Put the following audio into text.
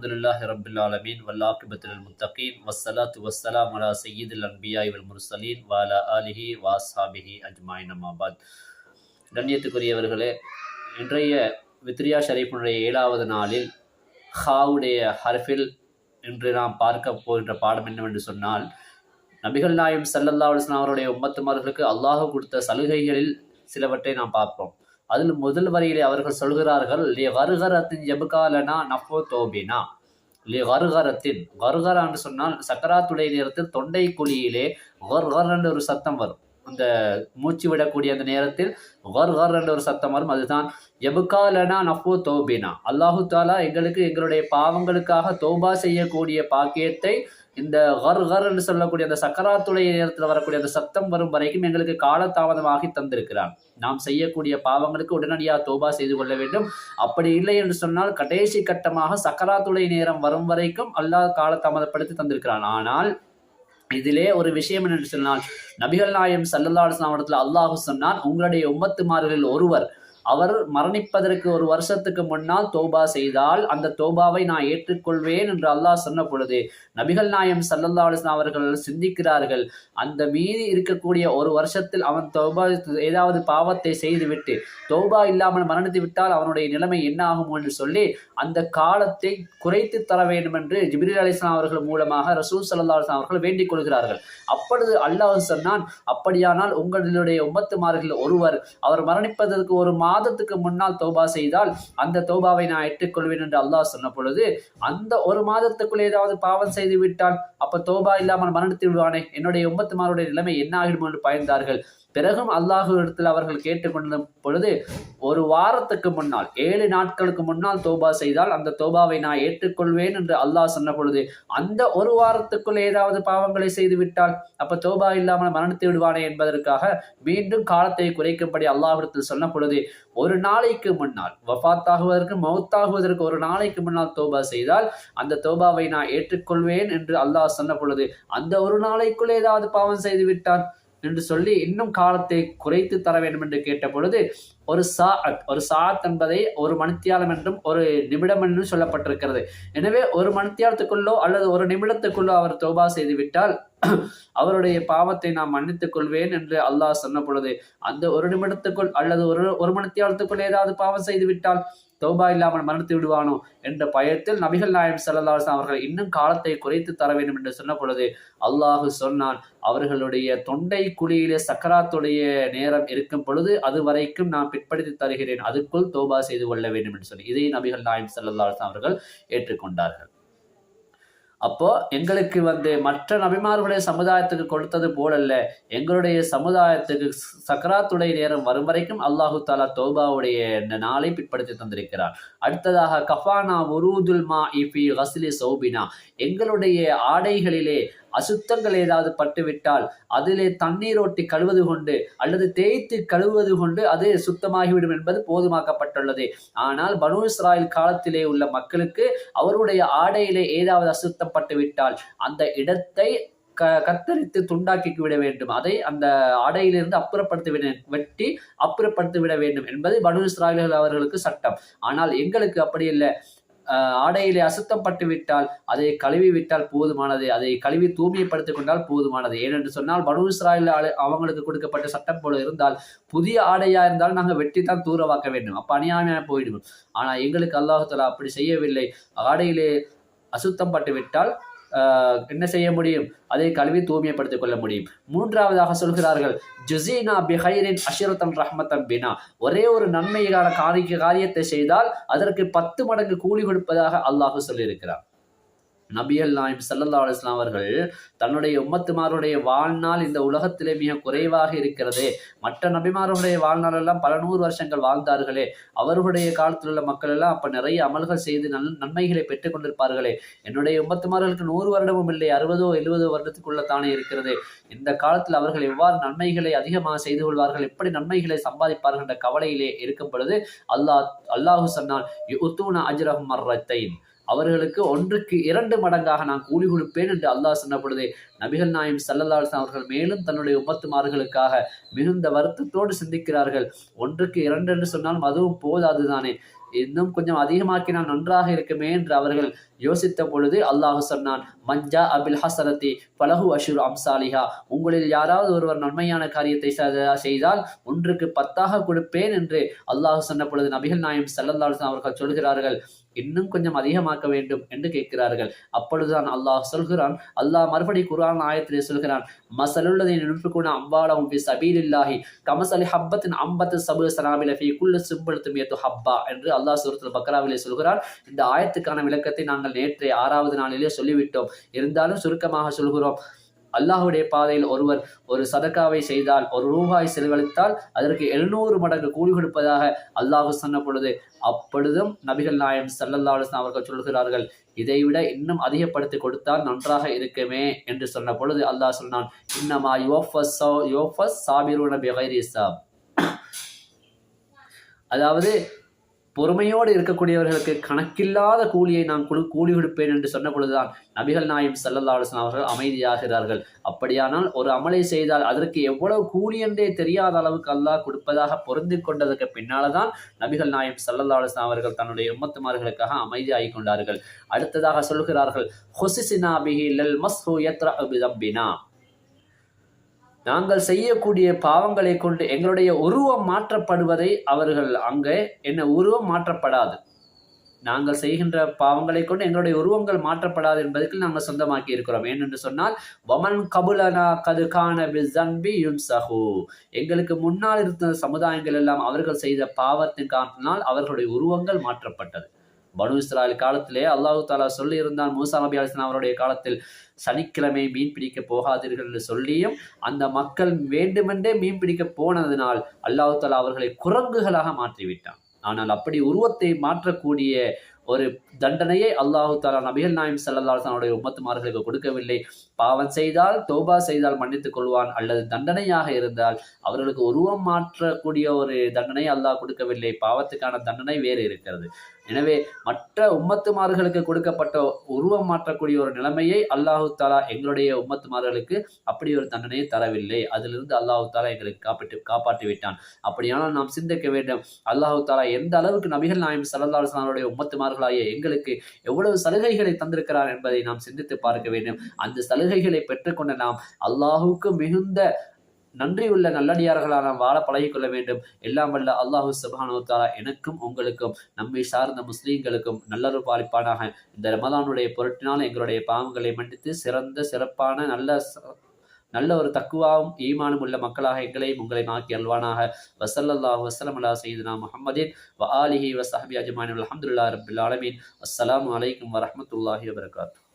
அலமதுல்லாஹி ரபில் ஆலமீன். வல்லாக்கிபத்தில் முத்தகீன். வசலாத் வசலாம் அலா சையீதில் அன்பியா இவல் முர்சலீன். வாலா ஆலிஹி வாசாபிஹி அஜ்மாயின். அம்மாபாத் கண்ணியத்துக்குரியவர்களே இன்றைய வித்ரியா ஷரீஃபுடைய ஏழாவது நாளில் ஹாவுடைய ஹர்ஃபில் என்று நாம் பார்க்க போகின்ற பாடம் என்னவென்று சொன்னால் நபிகள் நாயம் சல்லல்லா அலுவலாம் அவருடைய உம்மத்துமார்களுக்கு அல்லாஹு கொடுத்த சலுகைகளில் சிலவற்றை நாம் பார்ப்போம். அதில் முதல் வரியிலே அவர்கள் சொல்கிறார்கள் லி வருகரத்தின் ஜபுகாலனா நஃபோ தோபினா லி வருகரத்தின் வருகரா என்று சொன்னால் சக்கராத்துடைய நேரத்தில் தொண்டை குழியிலே கர் ஒரு சத்தம் வரும். அந்த மூச்சு விடக்கூடிய அந்த நேரத்தில் கர் கர் என்ற ஒரு சத்தம் வரும். அதுதான் எபுகாலனா நஃபோ தோபினா அல்லாஹு தாலா எங்களுக்கு எங்களுடைய பாவங்களுக்காக தோபா செய்யக்கூடிய பாக்கியத்தை இந்த ஹர் கர் என்று சொல்லக்கூடிய அந்த சக்கராத்துடைய நேரத்தில் வரக்கூடிய அந்த சத்தம் வரும் வரைக்கும் எங்களுக்கு காலதாமதமாகி தந்திருக்கிறான். நாம் செய்யக்கூடிய பாவங்களுக்கு உடனடியாக தோபா செய்து கொள்ள வேண்டும். அப்படி இல்லை என்று சொன்னால் கடைசி கட்டமாக சக்கராத்துடைய நேரம் வரும் வரைக்கும் அல்லாஹ் காலதாமதப்படுத்தி தந்திருக்கிறான். ஆனால் இதிலே ஒரு விஷயம் என்னென்று சொன்னால் நபிகள் நாயம் சல்லல்லாடு அலுவலாம் அல்லாஹு சொன்னான் உங்களுடைய உம்மத்துமார்களில் ஒருவர் அவர் மரணிப்பதற்கு ஒரு வருஷத்துக்கு முன்னால் தோபா செய்தால் அந்த தோபாவை நான் ஏற்றுக்கொள்வேன் என்று அல்லாஹ் சொன்ன பொழுது நபிகள் நாயம் சல்லல்லா அலுவலாம் அவர்கள் சிந்திக்கிறார்கள். அந்த மீதி இருக்கக்கூடிய ஒரு வருஷத்தில் அவன் தோபா ஏதாவது பாவத்தை செய்துவிட்டு தோபா இல்லாமல் மரணித்து விட்டால் அவனுடைய நிலைமை என்ன ஆகும் என்று சொல்லி அந்த காலத்தை குறைத்து தர வேண்டும் என்று ஜிபிரில் அலிஸ்லாம் அவர்கள் மூலமாக ரசூல் சல்லா அலுவலாம் அவர்கள் வேண்டிக் கொள்கிறார்கள். அப்பொழுது அல்லாஹ் சொன்னான் அப்படியானால் உங்களுடைய உம்மத்துமார்கள் ஒருவர் அவர் மரணிப்பதற்கு ஒரு மா மாதத்துக்கு முன்னால் தௌபா செய்தால் அந்த தௌபாவை நான் ஏற்றுக்கொள்வேன் என்று அல்லாஹ் சொன்ன பொழுது அந்த ஒரு மாதத்துக்குள் ஏதாவது பாவம் செய்து விட்டால் அப்ப தௌபா இல்லாமல் மரணித்து விடுவானே என்னுடைய உம்மத்துமாருடைய நிலைமை என்ன ஆகிடும் என்று பயந்தார்கள். பிறகும் அல்லாஹு இடத்தில் அவர்கள் கேட்டுக்கொண்ட பொழுது ஒரு வாரத்துக்கு முன்னால் ஏழு நாட்களுக்கு முன்னால் தோபா செய்தால் அந்த தோபாவை நான் ஏற்றுக்கொள்வேன் என்று அல்லாஹ் சொன்ன பொழுது அந்த ஒரு வாரத்துக்குள் ஏதாவது பாவங்களை செய்து விட்டால் அப்ப தோபா இல்லாமல் மரணித்து விடுவானே என்பதற்காக மீண்டும் காலத்தை குறைக்கும்படி அல்லாஹிடத்தில் சொன்ன பொழுது ஒரு நாளைக்கு முன்னால் வஃத்தாகுவதற்கு மௌத்தாகுவதற்கு ஒரு நாளைக்கு முன்னால் தோபா செய்தால் அந்த தோபாவை நான் ஏற்றுக்கொள்வேன் என்று அல்லாஹ் சொன்ன பொழுது அந்த ஒரு நாளைக்குள் ஏதாவது பாவம் செய்து விட்டான். என்று சொல்லி இன்னும் காலத்தை குறைத்து தர வேண்டும் என்று கேட்ட பொழுது ஒரு சாத் ஒரு சாத் என்பதை ஒரு மணித்தியாலம் என்றும் ஒரு நிமிடம் என்றும் சொல்லப்பட்டிருக்கிறது. எனவே ஒரு மணித்தியாலத்துக்குள்ளோ அல்லது ஒரு நிமிடத்துக்குள்ளோ அவர் தோபா செய்துவிட்டால் அவருடைய பாவத்தை நான் மன்னித்துக் கொள்வேன் என்று அல்லாஹ் சொன்ன பொழுது அந்த ஒரு நிமிடத்துக்குள் அல்லது ஒரு ஒரு மணித்தியாலத்துக்குள் ஏதாவது பாவம் செய்துவிட்டால் தௌபா இல்லாமல் மரணித்து விடுவானோ என்ற பயத்தில் நபிகள் நாயம் செல்லல்லாசன் அவர்கள் இன்னும் காலத்தை குறைத்து தர வேண்டும் என்று சொன்ன பொழுது அல்லாஹு சொன்னான் அவர்களுடைய தொண்டை குழியிலே சக்கராத்துடைய நேரம் இருக்கும் பொழுது அது வரைக்கும் நான் பிற்படுத்தி தருகிறேன். அதுக்குள் தோபா செய்து கொள்ள வேண்டும் என்று சொல்லி இதை நபிகள் நாயம் செல்லல்லாசன் அவர்கள் ஏற்றுக்கொண்டார்கள். அப்போ எங்களுக்கு வந்து மற்ற நபிமார்களுடைய சமுதாயத்துக்கு கொடுத்தது போலல்ல எங்களுடைய சமுதாயத்துக்கு சக்கராத்துடைய நேரம் வரும் வரைக்கும் அல்லாஹு தாலா தோபாவுடைய நாளை பிற்படுத்தி தந்திருக்கிறார். அடுத்ததாக கஃபானா உருதுல் மா இஃபி ஹஸ்லி சௌபினா. எங்களுடைய ஆடைகளிலே அசுத்தங்கள் ஏதாவது பட்டுவிட்டால் அதிலே தண்ணீர் ஒட்டி கழுவது கொண்டு அல்லது தேய்த்து கழுவது கொண்டு அது சுத்தமாகிவிடும் என்பது போதுமாக்கப்பட்டுள்ளது. ஆனால் பனு இஸ்ராயல் காலத்திலே உள்ள மக்களுக்கு அவருடைய ஆடையிலே ஏதாவது அசுத்தம் பட்டுவிட்டால் அந்த இடத்தை க கத்தரித்து துண்டாக்கி விட வேண்டும். அதை அந்த ஆடையிலிருந்து அப்புறப்படுத்தி விட வெட்டி அப்புறப்படுத்தி விட வேண்டும் என்பது பனு இஸ்ராயல்கள் அவர்களுக்கு சட்டம். ஆனால் எங்களுக்கு அப்படி இல்லை. ஆடையிலே அசுத்தப்பட்டு விட்டால் அதை கழுவி விட்டால் போதுமானது. அதை கழுவி தூய்மைப்படுத்திக் கொண்டால் போதுமானது. ஏனென்று சொன்னால் பனு இஸ்ராயல் அவங்களுக்கு கொடுக்கப்பட்ட சட்டம் போல இருந்தால் புதிய ஆடையா இருந்தால் நாங்கள் வெட்டி தான் தூரவாக்க வேண்டும். அப்ப அநியாயமாக போயிடுவோம். ஆனா எங்களுக்கு அல்லாஹலா அப்படி செய்யவில்லை. ஆடையிலே அசுத்தம் பட்டு விட்டால் என்ன செய்ய முடியும்? அதை கல்வி தூய்மைப்படுத்திக் கொள்ள முடியும். மூன்றாவதாக சொல்கிறார்கள் ஜுசீனா பிஹைரின் அஷிரத்தன் ரஹ்மத்தன் பினா. ஒரே ஒரு நன்மையான காரிய காரியத்தை செய்தால் அதற்கு பத்து மடங்கு கூலி கொடுப்பதாக அல்லாஹு சொல்லியிருக்கிறார் நபியல் நாயம் சல்லல்லா அலுவலாம் அவர்கள் தன்னுடைய உம்மத்துமாருடைய வாழ்நாள் இந்த உலகத்திலே மிக குறைவாக இருக்கிறது. மற்ற நபிமாருடைய வாழ்நாள் எல்லாம் பல நூறு வருஷங்கள் வாழ்ந்தார்களே. அவர்களுடைய காலத்தில் உள்ள மக்கள் எல்லாம் அப்ப நிறைய அமல்கள் செய்து நல் நன்மைகளை பெற்றுக் கொண்டிருப்பார்களே. என்னுடைய உம்மத்துமார்களுக்கு நூறு வருடமும் இல்லை அறுபதோ எழுபதோ வருடத்துக்குள்ள தானே இருக்கிறது. இந்த காலத்தில் அவர்கள் எவ்வாறு நன்மைகளை அதிகமாக செய்து கொள்வார்கள் எப்படி நன்மைகளை சம்பாதிப்பார்கள் என்ற கவலையிலே இருக்கும் பொழுது அல்லாஹ் அல்லாஹு சொன்னால் அஜ்ரஹ் மர்ரத்தைன். அவர்களுக்கு ஒன்றுக்கு இரண்டு மடங்காக நான் கூலி கொடுப்பேன் என்று அல்லாஹ் சொன்ன பொழுது நபிகள் நாயம் சல்லல்லாஸ் அவர்கள் மேலும் தன்னுடைய உமத்துமார்களுக்காக மிகுந்த வருத்தத்தோடு சிந்திக்கிறார்கள். ஒன்றுக்கு இரண்டு என்று சொன்னாலும் அதுவும் போதாது தானே. இன்னும் கொஞ்சம் அதிகமாக்கினால் நன்றாக இருக்குமே என்று அவர்கள் யோசித்த பொழுது அல்லாஹு சொன்னான் மஞ்சா அபில் ஹசரத்தி பலஹு அஷுர் அம்சாலிஹா. உங்களில் யாராவது ஒருவர் நன்மையான காரியத்தை செய்தால் ஒன்றுக்கு பத்தாக கொடுப்பேன் என்று அல்லாஹ் சொன்ன பொழுது நபிகள் நாயம் சல்லல்லாஹு அவர்கள் சொல்கிறார்கள். இன்னும் கொஞ்சம் அதிகமாக்க வேண்டும் என்று கேட்கிறார்கள். அப்பொழுதுதான் அல்லாஹ் சொல்கிறான் அல்லாஹ் மறுபடி குர்ஆன் ஆயத்திலே சொல்கிறான் மசலுள்ளதை நினைப்புக்கூட அம்பாலம் பி சபீலில்லாஹி கமசலி ஹப்பத்தின் அம்பத்து சபு சனாபில ஃபீ குல்லு சிம்பழுத்தும் ஹப்பா என்று அல்லாஹ் சூரத்துல் பக்ராவிலே சொல்கிறான். இந்த ஆயத்துக்கான விளக்கத்தை நாங்கள் நேற்றைய ஆறாவது நாளிலே சொல்லிவிட்டோம். இருந்தாலும் சுருக்கமாக சொல்கிறோம் அல்லாஹ்வுடைய பாதையில் ஒருவர் ஒரு சதக்காவை செய்தால் ஒரு ரூபாய் செலவழித்தால் அதற்கு எழுநூறு மடங்கு கூலி கொடுப்பதாக அல்லாஹ் சொன்ன பொழுது அப்பொழுதும் நபிகள் நாயம் சல்லல்லா அலுவலாம் அவர்கள் சொல்கிறார்கள் இதைவிட இன்னும் அதிகப்படுத்தி கொடுத்தால் நன்றாக இருக்குமே என்று சொன்ன பொழுது அல்லாஹ் சொன்னான் இன்னமா யோஃபஸ் யோஃபஸ் சாபிரூன நபி ஹிசாப் அதாவது பொறுமையோடு இருக்கக்கூடியவர்களுக்கு கணக்கில்லாத கூலியை நான் குழு கூலி கொடுப்பேன் என்று சொன்ன பொழுதுதான் நபிகள் நாயம் சல்லல்லா அலுவலாம் அவர்கள் அமைதியாகிறார்கள். அப்படியானால் ஒரு அமலை செய்தால் அதற்கு எவ்வளவு கூலி என்றே தெரியாத அளவுக்கு அல்லாஹ் கொடுப்பதாக பொருந்தி கொண்டதற்கு பின்னால்தான் நபிகள் நாயம் சல்லல்லா அவர்கள் தன்னுடைய உம்மத்துமார்களுக்காக அமைதியாகி கொண்டார்கள். அடுத்ததாக சொல்கிறார்கள் ஹொசிசினா பிஹி லல் மஸ்ஹு யத்ரா பிதம்பினா நாங்கள் செய்யக்கூடிய பாவங்களை கொண்டு எங்களுடைய உருவம் மாற்றப்படுவதை அவர்கள் அங்கே என்ன உருவம் மாற்றப்படாது. நாங்கள் செய்கின்ற பாவங்களை கொண்டு எங்களுடைய உருவங்கள் மாற்றப்படாது என்பதற்கு நாங்கள் சொந்தமாக்கி இருக்கிறோம். ஏனென்று சொன்னால் வமன் கபுலனா கதுகான யுன் யுன்சஹு எங்களுக்கு முன்னால் இருந்த சமுதாயங்கள் எல்லாம் அவர்கள் செய்த பாவத்தின் காரணத்தினால் அவர்களுடைய உருவங்கள் மாற்றப்பட்டது. பனு இஸ்ராயல் காலத்திலே அல்லாஹு தாலா சொல்லி இருந்தான் மூசா நபி அலிஸ்லாம் அவருடைய காலத்தில் சனிக்கிழமை மீன் பிடிக்க போகாதீர்கள் என்று சொல்லியும் அந்த மக்கள் வேண்டுமென்றே மீன் பிடிக்க போனதினால் அல்லாஹு தாலா அவர்களை குரங்குகளாக மாற்றிவிட்டான். ஆனால் அப்படி உருவத்தை மாற்றக்கூடிய ஒரு தண்டனையை அல்லாஹு தாலா நபிகள் நாயம் சல்லாஹனுடைய உம்மத்துமார்களுக்கு கொடுக்கவில்லை. பாவம் செய்தால் தோபா செய்தால் மன்னித்துக் கொள்வான் அல்லது தண்டனையாக இருந்தால் அவர்களுக்கு உருவம் மாற்றக்கூடிய ஒரு தண்டனை அல்லாஹ் கொடுக்கவில்லை. பாவத்துக்கான தண்டனை வேறு இருக்கிறது. எனவே மற்ற உம்மத்துமார்களுக்கு கொடுக்கப்பட்ட உருவம் மாற்றக்கூடிய ஒரு நிலைமையை அல்லாஹு தாலா எங்களுடைய உம்மத்துமார்களுக்கு அப்படி ஒரு தண்டனையை தரவில்லை. அதிலிருந்து அல்லாஹு தாலா எங்களுக்கு காப்பிட்டு காப்பாற்றி விட்டான். அப்படியானால் நாம் சிந்திக்க வேண்டும். அல்லாஹு தாலா எந்த அளவுக்கு நபிகள் நாயம் சல்லா அலுவலானுடைய உம்மத்துமார்களாகிய எங்களுக்கு எவ்வளவு சலுகைகளை தந்திருக்கிறார் என்பதை நாம் சிந்தித்து பார்க்க வேண்டும். அந்த சலுகைகளை பெற்றுக்கொண்ட நாம் அல்லாஹுக்கு மிகுந்த நன்றியுள்ள நல்லடியார்களாக நாம் வாழ பழகிக்கொள்ள வேண்டும். எல்லாம் வல்ல அல்லாஹு சுபானுத்தா எனக்கும் உங்களுக்கும் நம்மை சார்ந்த முஸ்லீம்களுக்கும் நல்லொரு பாலிப்பானாக. இந்த ரமதானுடைய பொருட்டினால் எங்களுடைய பாவங்களை மன்னித்து சிறந்த சிறப்பான நல்ல நல்ல ஒரு தக்குவாவும் ஈமானும் உள்ள மக்களாக எங்களையும் உங்களையும் ஆக்கி அல்வானாக. வசல்லாஹ் வசலம் அல்லா சையதுனா முஹம்மதின் வ ஆலிஹி வசஹபி அஜ்மான் அலமதுல்லா ரப்பில் ஆலமீன். அஸ்ஸலாமு அலைக்கும் வரஹ்மத்துல்லாஹி வபரகாத்துஹு